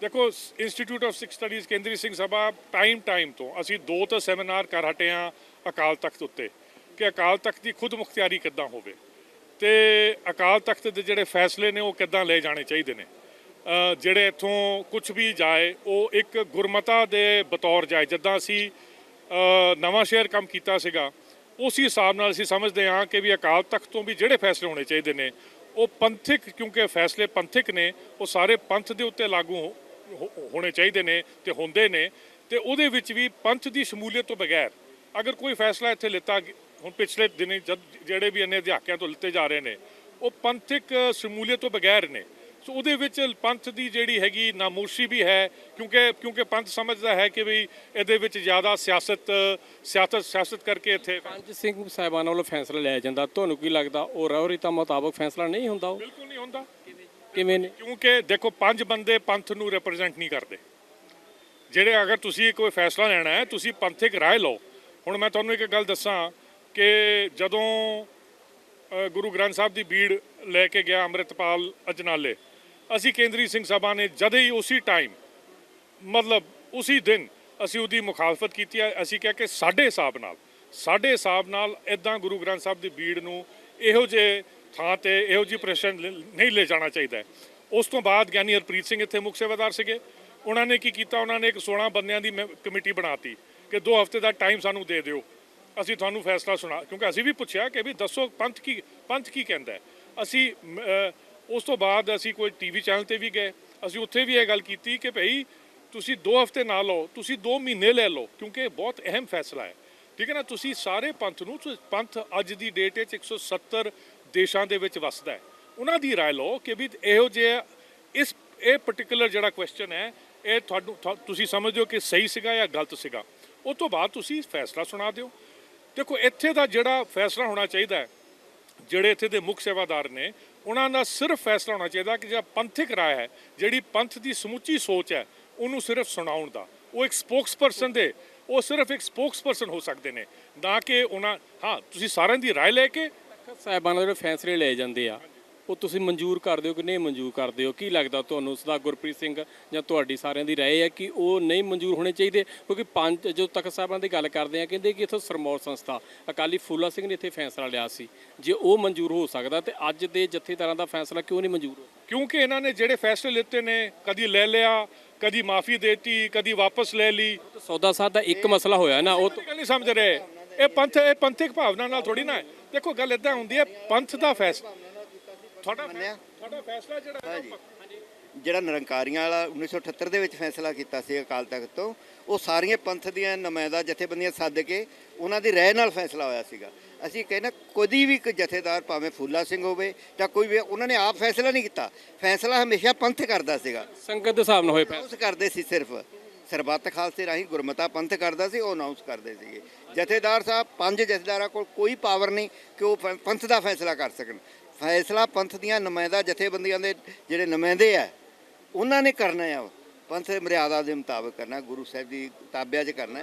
ਦੇਖੋ institute of Sikh studies ਕੇਂਦਰੀ Singh Sabha time time ਤੋਂ ਅਸੀਂ ਦੋ ਤਾਂ ਸੈਮੀਨਾਰ ਕਰ ਹਟੇ ਹਾਂ ਅਕਾਲ ਤਖਤ ਉੱਤੇ ਕਿ ਅਕਾਲ ਤਖਤ ਦੀ ਖੁਦ ਮੁਖਤਿਆਰੀ ਕਿੱਦਾਂ ਹੋਵੇ ਤੇ ਅਕਾਲ ਤਖਤ ਦੇ ਜਿਹੜੇ ਫੈਸਲੇ ਨੇ ਉਹ ਕਿੱਦਾਂ ਲਏ ਜਾਣੇ ਚਾਹੀਦੇ ਨੇ। ਜਿਹੜੇ ਇੱਥੋਂ ਕੁਝ ਵੀ ਜਾਏ, ਉਹ ਇੱਕ ਗੁਰਮਤਾ ਦੇ ਬਤੌਰ ਜਾਏ। ਜਿੱਦਾਂ ਅਸੀਂ ਨਵਾਂ ਸ਼ਹਿਰ ਕੰਮ ਕੀਤਾ ਸੀਗਾ, ਉਸੇ ਹਿਸਾਬ ਨਾਲ ਅਸੀਂ ਸਮਝਦੇ ਹਾਂ ਕਿ ਵੀ ਅਕਾਲ ਤਖਤ ਤੋਂ ਵੀ ਜਿਹੜੇ ਫੈਸਲੇ ਹੋਣੇ ਚਾਹੀਦੇ ਨੇ, ਉਹ ਪੰਥਿਕ ਕਿਉਂਕਿ ਫੈਸਲੇ ਪੰਥਿਕ ਨੇ, ਉਹ ਸਾਰੇ ਪੰਥ ਦੇ ਉੱਤੇ ਲਾਗੂ ਹੋ- ਹੋਣੇ ਚਾਹੀਦੇ ਨੇ ਤੇ ਹੁੰਦੇ ਨੇ ਤੇ ਉਹਦੇ ਵਿੱਚ ਵੀ ਪੰਥ ਦੀ ਸ਼ਮੂਲੀਅਤ ਤੋਂ ਬਗੈਰ ਅਗਰ ਕੋਈ ਫੈਸਲਾ ਇੱਥੇ ਲਿੱਤਾ ਹੁਣ ਪਿਛਲੇ ਦਿਨੀ ਜਦ ਜਿਹੜੇ ਵੀ ਇੰਨੇ ਅਧਿਆਕਿਆਂ ਤੋਂ ਲਿੱਤੇ ਜਾ ਰਹੇ ਨੇ ਉਹ ਪੰਥਿਕ ਸ਼ਮੂਲੀਅਤ ਤੋਂ ਬਗੈਰ ਨੇ। ਸੋ ਉਹਦੇ ਵਿੱਚ ਪੰਥ ਦੀ ਜਿਹੜੀ ਹੈਗੀ ਨਾਮੋਸ਼ੀ ਵੀ ਹੈ ਕਿਉਂਕਿ ਕਿਉਂਕਿ ਪੰਥ ਸਮਝਦਾ ਹੈ ਕਿ ਵੀ ਇਹਦੇ ਵਿੱਚ ਜ਼ਿਆਦਾ ਸਿਆਸਤ ਸਿਆਸਤ ਸਿਆਸਤ ਕਰਕੇ ਇੱਥੇ ਪੰਜ ਸਿੰਘ ਸਾਹਿਬਾਨਾਂ ਵੱਲੋਂ ਫੈਸਲਾ ਲਿਆ ਜਾਂਦਾ। ਤੁਹਾਨੂੰ ਕੀ ਲੱਗਦਾ? ਉਹ ਰਹੁਰੀਤਾ ਮੁਤਾਬਕ ਫੈਸਲਾ ਨਹੀਂ ਹੁੰਦਾ ਉਹ? ਬਿਲਕੁਲ ਨਹੀਂ ਹੁੰਦਾ। ਕਿਵੇਂ ਨੇ? ਕਿਉਂਕਿ ਦੇਖੋ, ਪੰਜ ਬੰਦੇ ਪੰਥ ਨੂੰ ਰਿਪਰੈਜ਼ੈਂਟ ਨਹੀਂ ਕਰਦੇ। ਜਿਹੜੇ ਅਗਰ ਤੁਸੀਂ ਕੋਈ ਫੈਸਲਾ ਲੈਣਾ ਹੈ, ਤੁਸੀਂ ਪੰਥਕ ਰਾਏ ਲਓ। ਹੁਣ ਮੈਂ ਤੁਹਾਨੂੰ ਇੱਕ ਗੱਲ ਦੱਸਾਂ ਕਿ ਜਦੋਂ ਗੁਰੂ ਗ੍ਰੰਥ ਸਾਹਿਬ ਦੀ ਬੀੜ ਲੈ ਕੇ ਗਿਆ ਅੰਮ੍ਰਿਤਪਾਲ ਅਜਨਾਲੇ, ਅਸੀਂ ਕੇਂਦਰੀ ਸਿੰਘ ਸਭਾ ਨੇ ਜਦ ਹੀ ਉਸੇ ਟਾਈਮ ਮਤਲਬ ਉਸੇ ਦਿਨ ਅਸੀਂ ਉਹਦੀ ਮੁਖਾਲਫਤ ਕੀਤੀ ਹੈ। ਅਸੀਂ ਕਿਹਾ ਕਿ ਸਾਡੇ ਹਿਸਾਬ ਨਾਲ, ਸਾਡੇ ਹਿਸਾਬ ਨਾਲ ਇਦਾਂ ਗੁਰੂ ਗ੍ਰੰਥ ਸਾਹਿਬ ਦੀ ਬੀੜ ਨੂੰ ਇਹੋ ਜਿਹੇ ਥਾਂ ਤੇ ਇਹੋ ਜਿਹੀ ਪ੍ਰਸ਼ਨ ਨਹੀਂ ਲੈ ਜਾਣਾ ਚਾਹੀਦਾ। ਉਸ ਤੋਂ ਬਾਅਦ ਗਿਆਨੀ ਹਰਪ੍ਰੀਤ ਸਿੰਘ ਇੱਥੇ ਮੁੱਖ ਸੇਵਾਦਾਰ ਸੀਗੇ। ਉਹਨਾਂ ਨੇ ਕੀ ਕੀਤਾ? ਉਹਨਾਂ ਨੇ ਇੱਕ 16 ਬੰਦਿਆਂ ਦੀ ਮੈਂ- ਕਮੇਟੀ ਬਣਾਤੀ ਕਿ 2 ਹਫ਼ਤੇ ਦਾ ਟਾਈਮ ਸਾਨੂੰ ਦੇ ਦਿਓ। ਅਸੀਂ ਤੁਹਾਨੂੰ ਫੈਸਲਾ ਸੁਣਾ, ਕਿਉਂਕਿ ਅਸੀਂ ਵੀ ਪੁੱਛਿਆ ਕਿ ਵੀ ਦੱਸੋ ਪੰਥ ਕੀ ਪੰਥ ਕੀ ਕਹਿੰਦਾ ਅਸੀਂ ਉਸ ਤੋਂ ਬਾਅਦ ਅਸੀਂ ਕੋਈ ਟੀਵੀ ਚੈਨਲ ਤੇ ਵੀ ਗਏ। ਅਸੀਂ ਉੱਥੇ ਵੀ ਇਹ ਗੱਲ ਕੀਤੀ ਕਿ ਭਈ ਤੁਸੀਂ 2 ਹਫ਼ਤੇ ਨਾ ਲਓ, ਤੁਸੀਂ 2 ਮਹੀਨੇ ਲੈ ਲਓ, ਕਿਉਂਕਿ ਇਹ ਬਹੁਤ ਅਹਿਮ ਫੈਸਲਾ ਹੈ। ਠੀਕ ਹੈ ਨਾ? ਤੁਸੀਂ ਸਾਰੇ ਪੰਥ ਨੂੰ ਪੰਥ ਅੱਜ ਦੀ ਡੇਟ ਵਿੱਚ 170 ਦੇਸ਼ਾਂ ਦੇ ਵਿੱਚ ਵਸਦਾ ਹੈ। ਉਹਨਾਂ ਦੀ ਰਾਏ ਲਓ ਕਿ ਵੀ ਇਹੋ ਜਿਹਾ ਇਸ, ਇਹ ਪਾਰਟਿਕੂਲਰ ਜਿਹੜਾ ਕੁਐਸਚਨ ਹੈ, ਇਹ ਤੁਹਾਨੂੰ ਤੁਸੀਂ ਸਮਝਦੇ ਹੋ ਕਿ ਸਹੀ ਸੀਗਾ ਜਾਂ ਗਲਤ ਸੀਗਾ। ਉਸ ਤੋਂ ਬਾਅਦ ਤੁਸੀਂ ਫੈਸਲਾ ਸੁਣਾ ਦਿਓ। ਦੇਖੋ, ਇੱਥੇ ਦਾ ਜਿਹੜਾ ਫੈਸਲਾ ਹੋਣਾ ਚਾਹੀਦਾ ਹੈ, ਜਿਹੜੇ ਇੱਥੇ ਦੇ ਮੁੱਖ ਸੇਵਾਦਾਰ ਨੇ, ਉਹਨਾਂ ਦਾ ਸਿਰਫ ਫੈਸਲਾ ਹੋਣਾ ਚਾਹੀਦਾ ਕਿ ਜਿਹੜਾ ਪੰਥਕ ਰਾਏ ਹੈ, ਜਿਹੜੀ ਪੰਥ ਦੀ ਸਮੁੱਚੀ ਸੋਚ ਹੈ, ਉਹਨੂੰ ਸਿਰਫ ਸੁਣਾਉਣ ਦਾ। ਉਹ ਇੱਕ ਸਪੋਕਸਪਰਸਨ ਦੇ, ਉਹ ਸਿਰਫ ਇੱਕ ਸਪੋਕਸਪਰਸਨ ਹੋ ਸਕਦੇ ਨੇ। ਨਾ ਕਿ ਉਹਨਾਂ, ਹਾਂ, ਤੁਸੀਂ ਸਾਰਿਆਂ ਦੀ ਰਾਏ ਲੈ ਕੇ ਸਾਹਿਬਾਨਾਂ ਦੇ ਜਿਹੜੇ ਫੈਸਲੇ ਲਏ ਜਾਂਦੇ ਆ ਉਹ ਤੁਸੀਂ ਮਨਜ਼ੂਰ ਕਰਦੇ ਹੋ ਕਿ ਨਹੀਂ ਮਨਜ਼ੂਰ ਕਰਦੇ ਹੋ? ਕੀ ਲੱਗਦਾ ਤੁਹਾਨੂੰ ਉਸਦਾ ਗੁਰਪ੍ਰੀਤ ਸਿੰਘ ਜਾਂ ਤੁਹਾਡੀ ਸਾਰਿਆਂ ਦੀ ਰਾਏ ਹੈ ਕਿ ਉਹ ਨਹੀਂ ਮਨਜ਼ੂਰ ਹੋਣੇ ਚਾਹੀਦੇ? ਕਿਉਂਕਿ ਪੰਜ ਜੋ ਤਖਤ ਸਾਹਿਬਾਨ ਦੀ ਗੱਲ ਕਰਦੇ ਆ ਕਹਿੰਦੇ ਕਿ ਇਥੋਂ ਸਰਮੌਰ ਸੰਸਥਾ ਅਕਾਲੀ ਫੂਲਾ ਸਿੰਘ ਨੇ ਇੱਥੇ ਫੈਸਲਾ ਲਿਆ ਸੀ। ਜੇ ਉਹ ਮਨਜ਼ੂਰ ਹੋ ਸਕਦਾ ਤੇ ਅੱਜ ਦੇ ਜਥੇਦਾਰਾਂ ਦਾ ਫੈਸਲਾ ਕਿਉਂ ਨਹੀਂ ਮਨਜ਼ੂਰ ਹੋ ਕਿਉਂਕਿ ਇਹਨਾਂ ਨੇ ਜਿਹੜੇ ਫੈਸਲੇ ਲਿੱਤੇ ਨੇ ਕਦੀ ਲੈ ਲਿਆ ਕਦੀ ਮਾਫੀ ਦੇਤੀ ਕਦੀ ਵਾਪਸ ਲੈ ਲਈ। ਸੌਦਾ ਸਾਧ ਦਾ ਇੱਕ ਮਸਲਾ ਹੋਇਆ ਨਾ ਉਹ ਗੱਲ ਨਹੀਂ ਸਮਝ ਰਹੇ। ਇਹ ਪੰਥ ਇਹ ਪੰਥਿਕ ਭਾਵਨਾ ਨਾਲ ਥੋੜੀ ਨਾ ਹੈ। ਦੇਖੋ ਗੱਲ ਇਦਾਂ ਹੁੰਦੀ ਹੈ ਪੰਥ ਦਾ ਫੈਸਲਾ। ਤੁਹਾਡਾ ਤੁਹਾਡਾ ਫੈਸਲਾ ਜਿਹੜਾ ਜਿਹੜਾ ਨਿਰੰਕਾਰੀਆਂ ਵਾਲਾ 1978 ਦੇ ਵਿੱਚ ਫੈਸਲਾ ਕੀਤਾ ਸੀ ਅਕਾਲ ਤਖਤ ਤੋਂ ਉਹ ਸਾਰੀਆਂ ਪੰਥ ਦੀਆਂ ਨੁਮਾਇੰਦਾ ਜਥੇਬੰਦੀਆਂ ਸੱਦ ਕੇ ਉਹਨਾਂ ਦੀ ਰਾਏ ਨਾਲ ਫੈਸਲਾ ਹੋਇਆ ਸੀਗਾ। ਅਸੀਂ ਕਹਿੰਦੇ ਕਦੀ ਵੀ ਕੋਈ ਜਥੇਦਾਰ ਭਾਵੇਂ ਫੂਲਾ ਸਿੰਘ ਹੋਵੇ ਜਾਂ ਕੋਈ ਵੀ ਉਹਨਾਂ ਨੇ ਆਪ ਫੈਸਲਾ ਨਹੀਂ ਕੀਤਾ। ਫੈਸਲਾ ਹਮੇਸ਼ਾ ਪੰਥ ਕਰਦਾ ਸੀਗਾ। ਸੰਗਤ ਦੇ ਹਿਸਾਬ ਨਾਲ ਹੋਏ ਫੈਸਲੇ। ਕਰਦੇ ਸੀ ਸਿਰਫ। ਸਰਬੱਤ ਖਾਲਸੇ ਰਾਹੀਂ ਗੁਰਮਤਾ ਪੰਥ ਕਰਦਾ ਸੀ, ਉਹ ਅਨਾਉਂਸ ਕਰਦੇ ਸੀਗੇ। ਜਥੇਦਾਰ ਸਾਹਿਬ, ਪੰਜ ਜਥੇਦਾਰਾਂ ਕੋਲ ਕੋਈ ਪਾਵਰ ਨਹੀਂ ਕਿ ਉਹ ਪੰਥ ਦਾ ਫੈਸਲਾ ਕਰ ਸਕਣ। ਫੈਸਲਾ ਪੰਥ ਦੀਆਂ ਨੁਮਾਇੰਦਾ ਜਥੇਬੰਦੀਆਂ ਦੇ, ਜਿਹੜੇ ਨੁਮਾਇੰਦੇ ਆ, ਉਹਨਾਂ ਨੇ ਕਰਨਾ ਆ। ਪੰਥ ਮਰਿਆਦਾ ਦੇ ਮੁਤਾਬਕ ਕਰਨਾ, ਗੁਰੂ ਸਾਹਿਬ ਦੀ ਤਾਬਿਆ 'ਚ ਕਰਨਾ